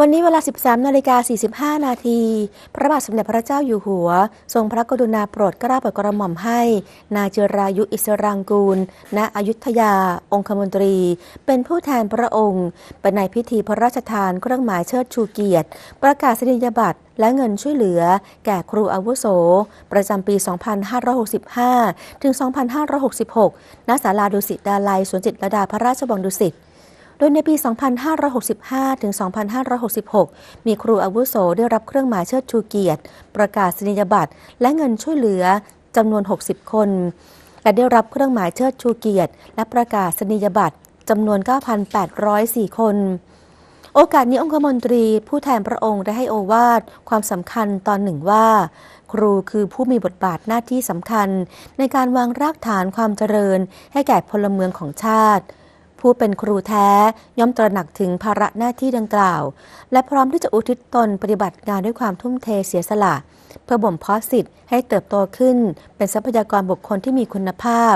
วันนี้เวลา 13นาฬิกา45 นาที พระบาทสมเด็จพระเจ้าอยู่หัว ทรงพระกรุณาโปรดเกล้าโปรดกระหม่อมให้ นายจิรายุอิสรางกูล ณ อยุธยา องคมนตรี เป็นผู้แทนพระองค์ไปในพิธีพระราชทานเครื่องหมายเชิดชูเกียรติ ประกาศนียบัตรและเงินช่วยเหลือ แก่ครูอาวุโส ประจำปี 2565 ถึง 2566 ณ ศาลาดุสิตดาลัยสวนจิตรดาพระราชวังดุสิต โดยในปี 2565 ถึง 2566 มีครูอาวุโสได้รับเครื่องหมายเชิดชูเกียรติ ประกาศนียบัตร และเงินช่วยเหลือจำนวน 60 คน และได้รับเครื่องหมายเชิดชูเกียรติ และประกาศนียบัตรจำนวน 9,804 คน โอกาสนี้องคมนตรีผู้แทนพระองค์ได้ให้โอวาทความสำคัญตอนหนึ่งว่า ครูคือผู้มีบทบาทหน้าที่สำคัญ ในการวางรากฐานความเจริญให้แก่พลเมืองของชาติ ผู้เป็นครูแท้ย่อมตระหนักถึงภาระหน้าที่ดังกล่าว และพร้อมที่จะอุทิศตนปฏิบัติงานด้วยความทุ่มเทเสียสละ เพื่อบ่มเพาะสิทธิ์ให้เติบโตขึ้น เป็นทรัพยากรบุคคลที่มีคุณภาพ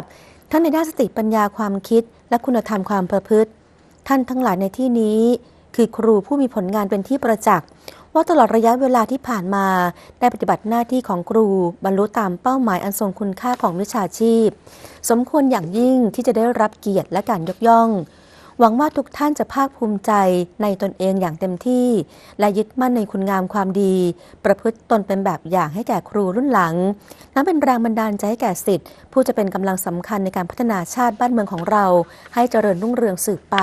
ทั้งในด้านสติปัญญาความคิด และคุณธรรมความประพฤติ ท่านทั้งหลายในที่นี้ คือครูผู้มีผลงานเป็นที่ประจักษ์ ว่าตลอดระยะเวลาที่ผ่านมา ได้ปฏิบัติหน้าที่ของครูบรรลุตามเป้าหมายอันทรงคุณค่าของวิชาชีพ สมควรอย่างยิ่งที่จะได้รับเกียรติและการยกย่อง หวังว่าทุกท่านจะภาคภูมิใจในตนเองอย่างเต็มที่ และยึดมั่นในคุณงามความดี ประพฤติตนเป็นแบบอย่างให้แก่ครูรุ่นหลัง นับเป็นแรงบันดาลใจให้แก่สิทธิ์ ผู้จะเป็นกำลังสำคัญในการพัฒนาชาติบ้านเมืองของเรา ให้เจริญรุ่งเรืองสืบไป